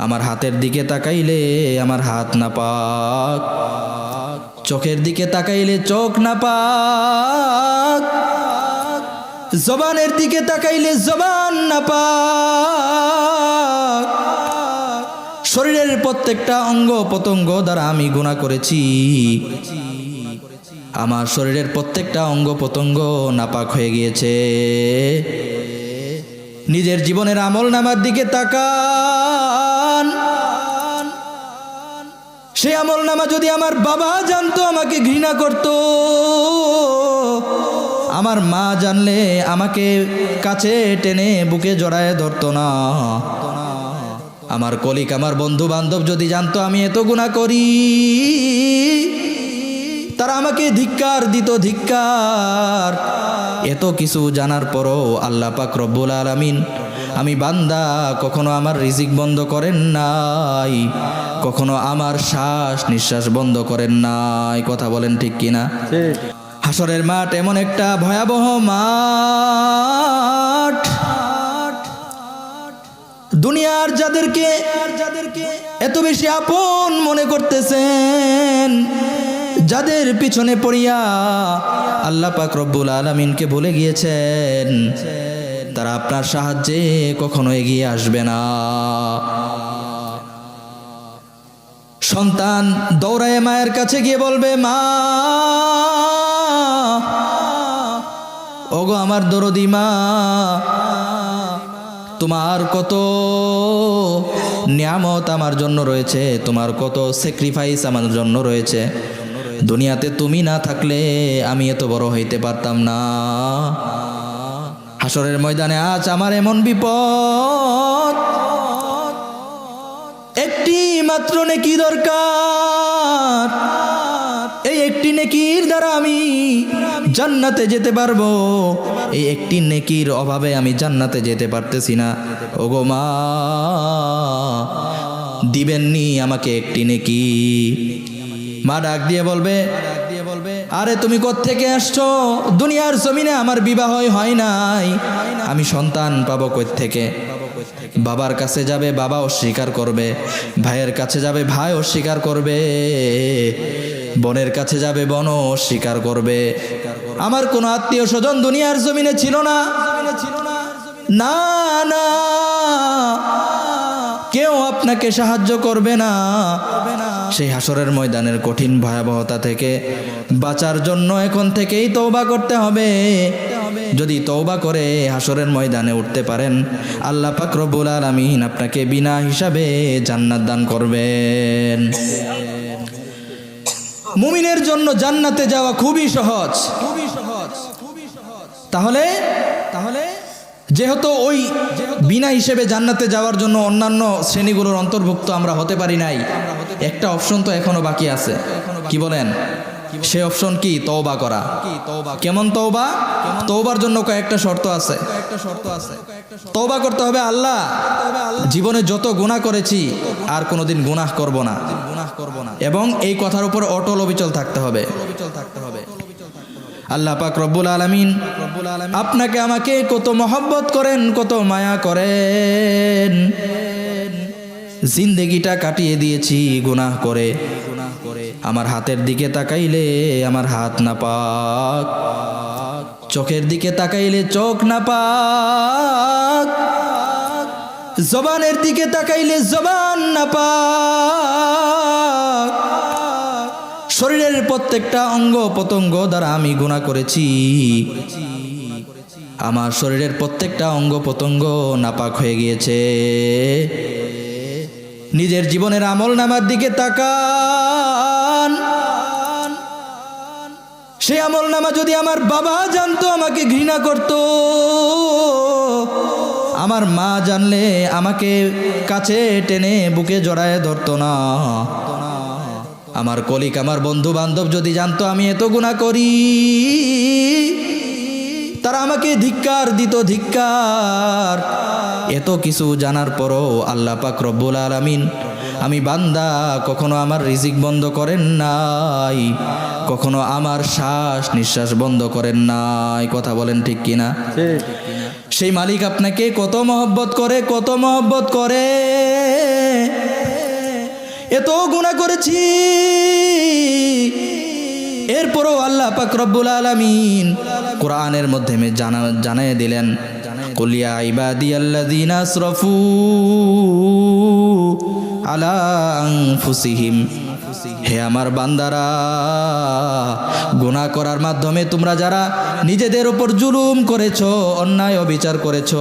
আমার হাতের দিকে তাকাইলে আমার হাত না পাক। চোখের দিকে তাকাইলে চোখ না পাক। জবানের দিকে তাকাইলে জবান না পাক। শরীরের প্রত্যেকটা অঙ্গ প্রত্যঙ্গ দ্বারা আমি গুণা করেছি। আমার শরীরের প্রত্যেকটা অঙ্গ প্রত্যঙ্গ নাপাক হয়ে গিয়েছে। নিজের জীবনের আমল নামার দিকে তাকান সেই আমল নামা যদি আমার বাবা জানতো, আমাকে ঘৃণা করত। আমার মা জানলে আমাকে কাছে টেনে বুকে জড়ায় ধরতো না। আমার কলিক, আমার বন্ধু বান্ধব যদি জানতো, আমি এত গুণা করি। তারা আমাকে ধিক্কার দিত, ধিক্কার। এত কিছু জানার পরও আল্লাহ পাক রব্বুল আলামিন, আমি বান্দা, কখনো আমার রিজিক বন্ধ করেন নাই। কখনো আমার শ্বাস নিঃশ্বাস বন্ধ করেন নাই। কথা বলেন ঠিক কিনা? হাসরের মাঠ এমন একটা ভয়াবহ মাঠ। দুনিয়ার যাদেরকে যাদেরকে এত বেশি আপন মনে করতেছেন যাদের পিছনে পড়িয়া আল্লাহ পাক রব্বুল আলমিনকে ভুলে গিয়েছেন তারা আপনার সাহায্যে কখনো এগিয়ে আসবে না। সন্তান দৌড়ায় মায়ের কাছে গিয়ে বলবে, মা, ওগো আমার দরদি মা, তোমার কত নিয়ামত আমার জন্য রয়েছে, তোমার কত স্যাক্রিফাইস আমার জন্য রয়েছে। দুনিয়াতে তুমি না থাকলে আমি এত বড় হইতে পারতাম না। হাসরের ময়দানে আজ আমার এমন বিপদ মাত্র নেকি দরকার। এই একটি নেকির দ্বারা আমি জান্নাতে যেতে পারব। এই একটি নেকির অভাবে আমি জান্নাতে যেতে পারতেছি না। ওগো মা, দিবেননি আমাকে একটি নেকি। মা ডাক দিয়ে বলবে, আরে তুমি থেকে আসছো? দুনিয়ার জমিনে আমার বিবাহ হয় নাই। আমি সন্তান পাবো থেকে বাবার কাছে যাবে, বাবা অস্বীকার করবে। ভাইয়ের কাছে যাবে, ভাই অস্বীকার করবে। বোনের কাছে যাবে, বোন অস্বীকার করবে। আমার কোনো আত্মীয় স্বজন দুনিয়ার জমিনে ছিল না। না না। কেউ আপনাকে সাহায্য করবে না। সেই হাসরের ময়দানের কঠিন ভয়াবহতা থেকে বাঁচার জন্য এখন থেকেই তৌবা করতে হবে। যদি তৌবা করে হাসরের ময়দানে উঠতে পারেন, আল্লাহ পাক রব্বুল আলামিন আপনাকে বিনা হিসাবে জান্নাত দান করবেন। মুমিনের জন্য জান্নাতে যাওয়া খুবই সহজ। খুবই সহজ তাহলে তাহলে যেহেতু ওই বিনা হিসেবে জান্নাতে যাওয়ার জন্য অন্যান্য শ্রেণীগুলোর অন্তর্ভুক্ত আমরা হতে পারি নাই, একটা অপশন তো এখনও বাকি আছে। কি বলেন? সে অপশন কি? তওবা করা। কেমন তওবা? তওবার জন্য কয়েকটা শর্ত আছে। তওবা করতে হবে আল্লাহ। জীবনে যত গুনাহ করেছি, আর কোনোদিন গুনাহ করব না। এবং এই কথার উপর অটল অবিচল থাকতে হবে। আল্লাহ পাক রব্বুল আলমিন আপনাকে আমাকে কত মহব্বত করেন, কত মায়া করেন। জিন্দেগিটা কাটিয়ে দিয়েছি, গুনাহ করে। আমার হাতের দিকে তাকাইলে আমার হাত না পাক। চোখের দিকে তাকাইলে চোখ না পাক। জবানের দিকে তাকাইলে জবান না পাক। শরীরের প্রত্যেকটা অঙ্গ প্রত্যঙ্গ দ্বারা আমি গুণা করেছি। আমার শরীরের প্রত্যেকটা অঙ্গ প্রত্যঙ্গ নাপাক হয়ে গিয়েছে। নিজের জীবনের আমল নামার দিকে তাকান। সেই আমল নামা যদি আমার বাবা জানতো, আমাকে ঘৃণা করত। আমার মা জানলে আমাকে কাছে টেনে বুকে জড়ায় ধরতো না। আমার কলিক, আমার বন্ধু বান্ধব যদি জানতো আমি এত গুণা করি তারা আমাকে ধিক্কার দিত, ধিক্কার। এত কিছু জানার পরও আল্লাহ পাক রব্বুল আলামিন, আমি বান্দা, কখনো আমার রিজিক বন্ধ করেন নাই, কখনো আমার শ্বাস নিঃশ্বাস বন্ধ করেন নাই। কথা বলেন ঠিক কিনা? সেই মালিক আপনাকে কত মহব্বত করে, কত মহব্বত করে। এত গুণা করেছি। এরপরও আল্লাহ পাক রব্বুল আলামিন কোরআনের মধ্যে জানা জানিয়ে দিলেন কলিয়া আলা আনফুসিহিম। হে আমার বান্দারা, গুনাহ করার মাধ্যমে তোমরা যারা নিজেদের উপর জুলুম করেছ, অন্যায় অবিচার করেছ,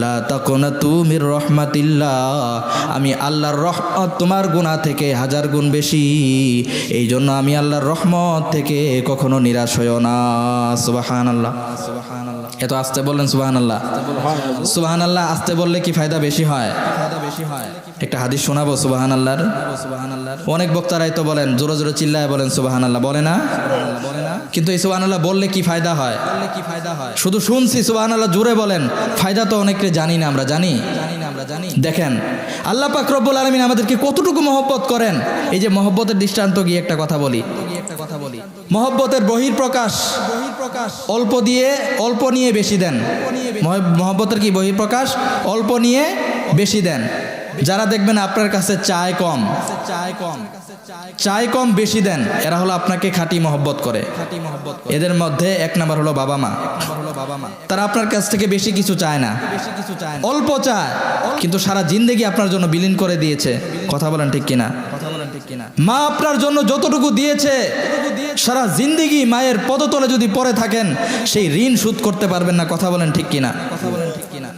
লা তাকুনাতু মির রহমাতিল্লাহ, আমি আল্লাহর রহমত তোমার গুনাহ থেকে হাজার গুণ বেশি। এই জন্য আমি আল্লাহর রহমত থেকে কখনো নিরাশ হইও না, সুবহানাল্লাহ। সুবহানাল্লাহ এত আস্তে বললেন সুবহানাল্লাহ। সুবহানাল্লাহ, আস্তে বললে কি ফায়দা বেশি হয়? একটা হাদিস শোনাবো সুবহানাল্লাহর? সুবহানাল্লাহ অনেক বক্তারাই তো বলেন, জোরে জোরে চিল্লায় বলেন সুবহানাল্লাহ। বলে না? বলে না কিন্তু এই সুবহানাল্লাহ বললে কি ফায়দা হয়? কি ফায়দা হয় শুধু শুনছি সুবাহান আল্লাহ জোরে বলেন। ফায়দা তো অনেকে জানি না, আমরা জানি। দেখেন, আল্লাহ পাক রব্বুল আলামিন আমাদেরকে কতটুকু মহব্বত করেন? এই যে মহব্বতের দৃষ্টান্ত গিয়ে একটা কথা বলি। কথা বলি। মহব্বতের বহির প্রকাশ বহির প্রকাশ অল্প দিয়ে অল্প নিয়ে বেশি দেন। মহব্বতের কি বহির প্রকাশ অল্প নিয়ে বেশি দেন। যারা দেখবেন আপনার কাছে চায় কম। চায় কম চায় কম বেশি দেন। এরা হলো আপনাকে খাঁটি মহব্বত করে। খাঁটি মহব্বত এদের মধ্যে এক নাম্বার হলো বাবা মা। তারা আপনার কাছ থেকে বেশি কিছু চায় না। অল্প চায়, কিন্তু সারা জিন্দেগি আপনার জন্য বিলীন করে দিয়েছে। কথা বলেন ঠিক কিনা? মা আপনার জন্য যতটুকু দিয়েছে, সারা জিন্দেগি মায়ের পদতলে যদি পড়ে থাকেন, সেই ঋণ শোধ করতে পারবেন না, কথা বলেন ঠিক কিনা? কথা বলেন ঠিক কিনা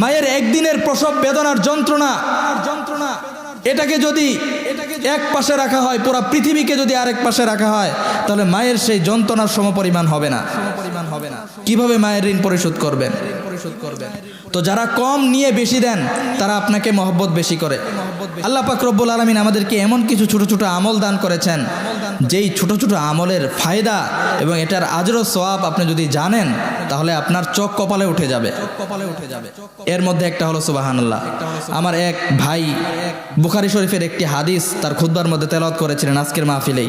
মায়ের একদিনের প্রসব বেদনার যন্ত্রণা যন্ত্রণা এটাকে যদি এক পাশে রাখা হয়, পুরো পৃথিবীকে যদি আরেক পাশে রাখা হয়, তাহলে মায়ের সেই যন্ত্রণার সমপরিমাণ হবে না। হবে না কীভাবে মায়ের ঋণ পরিশোধ করবেন পরিশোধ করবেন? তো যারা কম নিয়ে বেশি দেন, তারা আপনাকে মহব্বত বেশি করে। আল্লাহ পাক রব্বুল আলমিন আমাদেরকে এমন কিছু ছোট ছোট আমল দান করেছেন, যেই ছোট ছোট আমলের ফায়দা এবং এটার আজরো সোয়াব আপনি যদি জানেন, তাহলে আপনার চোখ কপালে উঠে যাবে। কপালে উঠে যাবে এর মধ্যে একটা হলো সুবাহান্লাহ আমার এক ভাই বুখারি শরীফের একটি হাদিস তার খুদ্বার মধ্যে তেলাওয়াত করেছিলেন আজকের মাহফিলেই।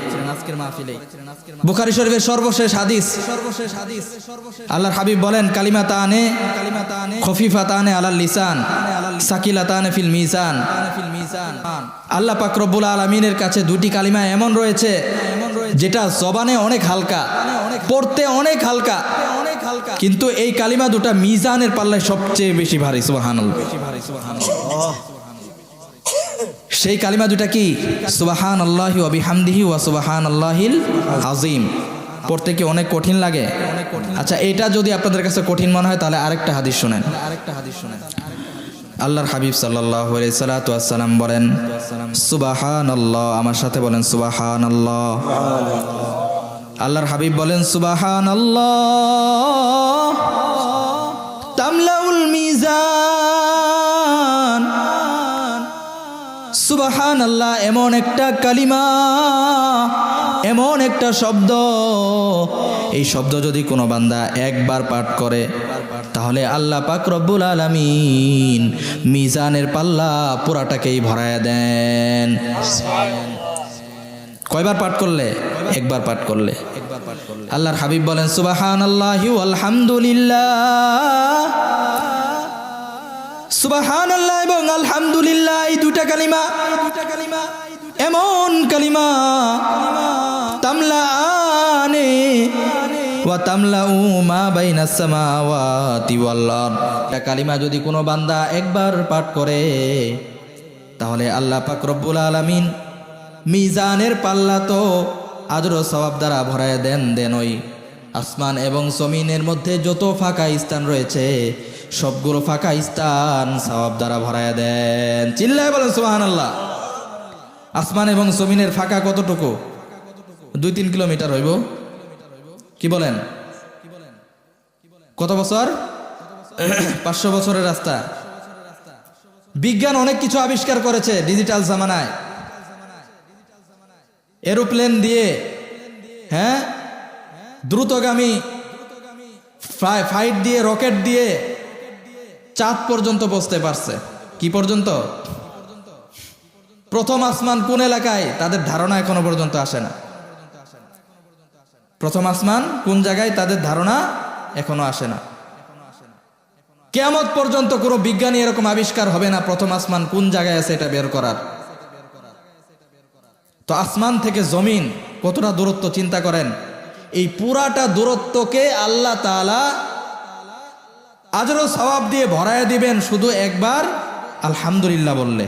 বুখারি শরীফের সর্বশেষ হাদিস সর্বশেষ হাদিস আল্লাহর হাবিব বলেন, কালিমা তানে কালিমা তানে খফিফা তানে আলাল লিসান সাকিলা তানে ফিল মিজান। আল্লাহ পাক রব্বুল আলমিনের কাছে দুটি কালিমা এমন রয়েছে, যেটা জবানে অনেক হালকা, পড়তে অনেক হালকা। কিন্তু এই কালিমা দুটা মিজানের পাল্লায় সবচেয়ে বেশি ভারী, সুবহানাল্লাহ। সেই কালিমা দুটা কি? সুবাহান আল্লাহি অবিহামদিহি ওয়া সুবাহান আল্লাহিল আজিম পড়তে কি অনেক কঠিন লাগে? আচ্ছা এটা যদি আপনাদের কাছে কঠিন মনে হয়, তাহলে আরেকটা হাদিস শুনেন। আরেকটা হাদিস শুনেন আল্লাহর হাবিব সাল্লাহ সালাম বলেন সুবাহান আল্লাহ আমার সাথে বলেন সুবাহান আল্লাহ আল্লাহর হাবিব বলেন সুবাহান সুবাহান আল্লাহ এমন একটা কালিমা এমন একটা শব্দ। এই শব্দ যদি কোনো বান্দা একবার পাঠ করে, তাহলে আল্লাহ পাক রব্বুল আলামিন মিজানের পাল্লা পুরাটাকেই ভরায় দেন। কয়বার পাঠ করলে? একবার পাঠ করলে। আল্লাহর হাবিব বলেন সুবাহান আল্লাহ আলহামদুলিল্লাহ সুবাহান আল্লাহ এবং আলহামদুলিল্লাহ, এই দুটা কালিমা, এমন কালিমা আরদ। এটা কালিমা যদি কোনো বান্দা একবার পাঠ করে, তাহলে আল্লাহ পাক রব্বুল আলামিন মিজানের পাল্লা তো আজর সবাব দ্বারা ভরায় দেন দেন ওই আসমান এবং জমিনের মধ্যে যত ফাঁকা স্থান রয়েছে, সবগুলো ফাঁকা স্থান সবাব দ্বারা ভরায় দেন। চিল্লায় বলেন সোহান আল্লাহ আসমান এবং জমিনের ফাঁকা কতটুকু? দুই তিন কিলোমিটার হইব। কি বলেন? কত বছর? পাঁচশো বছরের রাস্তা। বিজ্ঞান অনেক কিছু আবিষ্কার করেছে ডিজিটাল জামানায়। এরোপ্লেন দিয়ে হ্যাঁ? দ্রুতগামী ফাইট দিয়ে, রকেট দিয়ে চাঁদ পর্যন্ত বসতে পারছে। কি পর্যন্ত? প্রথম আসমান কোন এলাকায়? তাদের ধারণা এখনও পর্যন্ত আসে না। প্রথম আসমান কোন জায়গায় তাদের ধারণা এখনও আসে না। কেয়ামত পর্যন্ত কোনো বিজ্ঞানী এরকম আবিষ্কার হবে না প্রথম আসমান কোন জায়গায় আছে এটা বের করার। তো আসমান থেকে জমিন কতটা দূরত্ব চিন্তা করেন? এই পুরাটা দূরত্বকে আল্লাহ তাআলা আজরও সওয়াব দিয়ে ভরায় দিবেন শুধু একবার আলহামদুলিল্লাহ বললে।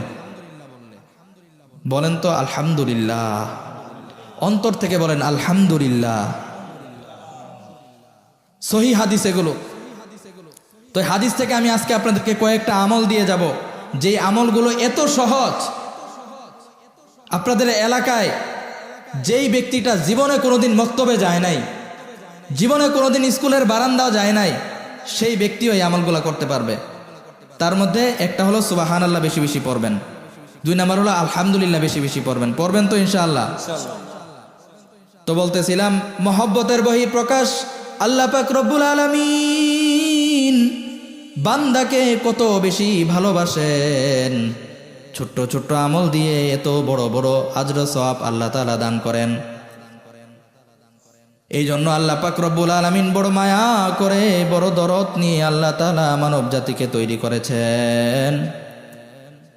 বলেন তো আলহামদুলিল্লাহ। অন্তর থেকে বলেন আলহামদুলিল্লাহ। সহি হাদিস এগুলো। তো হাদিস থেকে আমি আজকে আপনাদেরকে কয়েকটা আমল দিয়ে যাব, যেই আমলগুলো এত সহজ। আপনাদের এলাকায় যেই ব্যক্তিটা জীবনে কোনোদিন মক্তবে যায় নাই, জীবনে কোনোদিন স্কুলের বারান্দাও যায় নাই, সেই ব্যক্তিও এই আমলগুলো করতে পারবে। তার মধ্যে একটা হলো সুবাহান আল্লাহ বেশি বেশি পড়বেন। দুই নাম্বার হলো আলহামদুলিল্লাহ বেশি বেশি পড়বেন। পড়বেন তো ইনশাআল্লাহ। তো বলতেছিলাম, মহব্বতের বহি প্রকাশ আল্লাহ পাক রব্বুল আলামিন বান্দাকে কত বেশি ভালোবাসেন। ছোট্ট ছোট্ট আমল দিয়ে এত বড় বড় আজর সব আল্লাহ তাআলা দান করেন। এই জন্য আল্লাহ পাক রব্বুল আলামিন বড় মায়া করে, বড় দরদ নিয়ে আল্লাহ তাআলা মানব জাতিকে তৈরি করেছেন।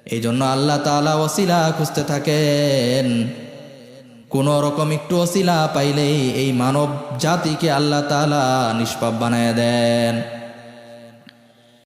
এই জন্য আল্লাহ তাআলা ওসিলা খুঁজতে থাকেন। কোনো রকম একটু অশিলা পাইলেই এই মানব জাতিকে আল্লাহ তালা নিষ্পাপ বানায় দেন।